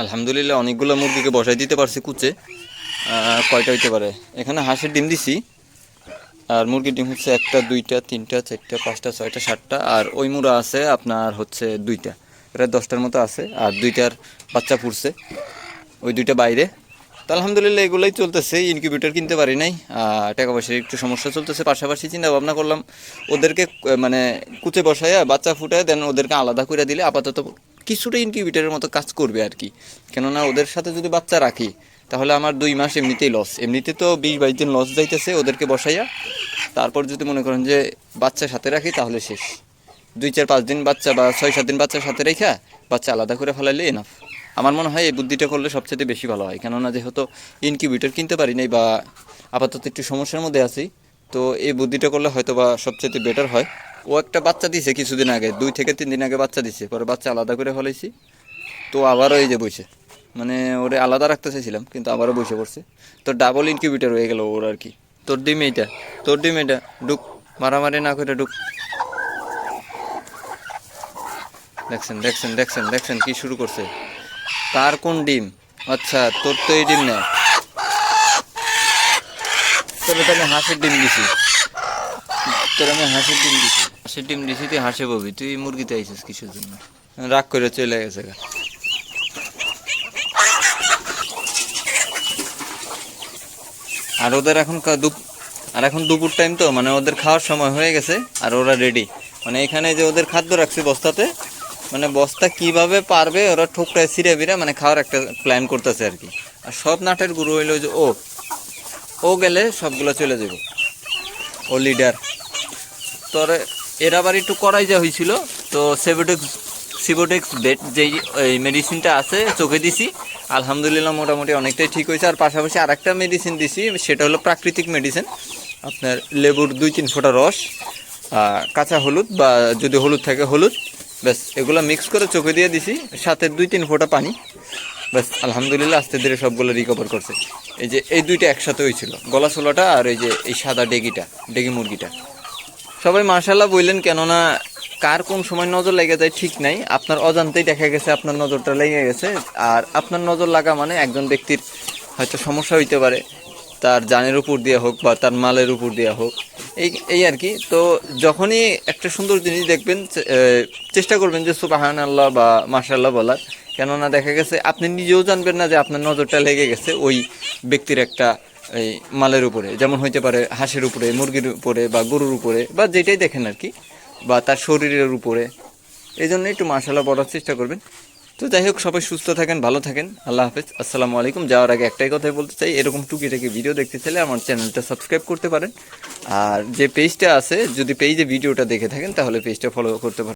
আলহামদুলিল্লাহ, অনেকগুলো মুরগিকে বসাই দিতে পারছি কুচে। কয়টা হইতে পারে? এখানে হাঁসের ডিম দিছি। আর মুরগির ডিম হচ্ছে একটা, দুইটা, তিনটা, চারটা, পাঁচটা, ছয়টা, সাতটা। আর ওই মুড়া আছে আপনার হচ্ছে দুইটা। প্রায় দশটার মতো আছে, আর দুইটার বাচ্চা ফুটছে ওই দুইটা বাইরে। তো আলহামদুলিল্লাহ, এগুলোই চলতেছে। ইনকিউবেটর কিনতে পারি নাই। টাকা পয়সার একটু সমস্যা চলতেছে। পাশাপাশি চিন্তা ভাবনা করলাম, ওদেরকে মানে কুচে বসাইয়া বাচ্চা ফুটায় দেন, ওদেরকে আলাদা করে দিলে আপাতত কিছুটা ইনকিউবেটরের মতো কাজ করবে আর কি। কেননা ওদের সাথে যদি বাচ্চা রাখি, তাহলে আমার দুই মাস এমনিতেই লস এমনিতে তো বিশ বাইশ দিন লস যাইতেছে ওদেরকে বসাইয়া। তারপর যদি মনে করেন যে বাচ্চা সাথে রাখি, তাহলে শেষ। দুই, চার, পাঁচ দিন বাচ্চা বা ছয়, সাত দিন বাচ্চার সাথে রেখা বাচ্চা আলাদা করে ফেলাইলে এনাফ আমার মনে হয় এই বুদ্ধিটা করলে সবচেয়ে বেশি ভালো হয়। কেননা যেহেতু ইনকিউবেটর কিনতে পারি নাই বা আপাতত একটু সমস্যার মধ্যে আছি, তো এই বুদ্ধিটা করলে হয়তো বা সবচেয়ে বেটার হয়। ও একটা বাচ্চা দিছে কিছুদিন আগে, দুই থেকে তিন দিন আগে বাচ্চা দিছে, পরে বাচ্চা আলাদা করে ফেলাইছি। তো আবারও এই যে বসে মানে ওরে আলাদা রাখতে চাইছিলাম, কিন্তু আবারও বসে পড়ছে। তো ডাবল ইনকিউবেটর হয়ে গেল ওর আর কি। তোর ডিম এইটা, তোর ডিম এটা ডুক মারামারি না করে ডুক দেখছেন দেখছেন দেখছেন দেখছেন কি শুরু করছে। তার কোন ডিম? আচ্ছা তোর তো এই ডিম না। তোরে তো আমি হাঁসের ডিম দিছি। তোর আমি হাঁসের ডিম দিছি। হাঁসের ডিম দিছি তুই হাঁসে ববি, তুই মুরগিতে আইছিস কিসের জন্য? রাগ করে চলে গেছে আর ওদের এখন আর এখন দুপুর টাইম তো মানে ওদের খাওয়ার সময় হয়ে গেছে, আর ওরা রেডি মানে এখানে যে ওদের খাদ্য রাখছি বস্তাতে মানে বস্তা কীভাবে পারবে, ওরা ঠোকরায় ছিঁড়ে বিড়ে মানে খাওয়ার একটা প্ল্যান করতেছে আর কি। আর সব নাটের গুরু হইল যে ও ও গেলে সবগুলো চলে যাবে ও লিডার তোর এর আবার একটু করাই যা হয়েছিল, তো সেবোটেক্স সিবোটেক্স বেড যেই, এই মেডিসিনটা আছে, চোখে দিছি, আলহামদুলিল্লাহ মোটামুটি অনেকটাই ঠিক হয়েছে। আর পাশাপাশি আরেকটা মেডিসিন দিছি, সেটা হলো প্রাকৃতিক মেডিসিন আপনার লেবুর দুই তিন ফোঁটা রস কাঁচা হলুদ বা যদি হলুদ থাকে, হলুদ, ব্যাস, এগুলো মিক্স করে চোখে দিয়ে দিছি, সাথে দুই তিন ফোঁটা পানি, ব্যাস, আলহামদুলিল্লাহ আস্তে ধীরে সবগুলো রিকভার করছে। এই যে, এই দুইটা একসাথে হয়েছিল গলা ছোলাটা আর এই যে, এই সাদা ডেগিটা, ডেগি মুরগিটা। সবাই মার্শাল্লাহ বললেন, কেননা কার কোন সময় নজর লেগে যায় ঠিক নাই। আপনার অজান্তেই দেখা গেছে, আপনার নজরটা লেগে গেছে। আর আপনার নজর লাগা মানে একজন ব্যক্তির হয়তো সমস্যা হইতে পারে, তার জানের উপর দিয়ে হোক বা তার মালের উপর দিয়ে হোক। এই এই আর কি। তো যখনই একটা সুন্দর জিনিস দেখবেন চেষ্টা করবেন যে সুবাহান আল্লাহ বা মাশাল্লাহ বলার। কেননা দেখা গেছে, আপনি নিজেও জানবেন না যে আপনার নজরটা লেগে গেছে ওই ব্যক্তির একটা এই মালের উপরে, যেমন হইতে পারে হাঁসের উপরে, মুরগির উপরে বা গরুর উপরে বা যেটাই দেখেন আর কি, বা তার শরীরের উপরে। এই জন্য একটু মার্শাল্লাহ পড়ার চেষ্টা করবেন। তো যাই হোক, সবাই সুস্থ থাকেন, ভালো থাকেন। আল্লাহ হাফেজ। আসসালামু আলাইকুম। যাওয়ার আগে একটাই কথাই বলতে চাই, এরকম টুকিটাকি ভিডিও দেখতে চাইলে আমার চ্যানেলটা সাবস্ক্রাইব করতে পারেন। আর যে পেজটা আছে, যদি পেজে ভিডিওটা দেখে থাকেন, তাহলে পেজটা ফলো করতে পারেন।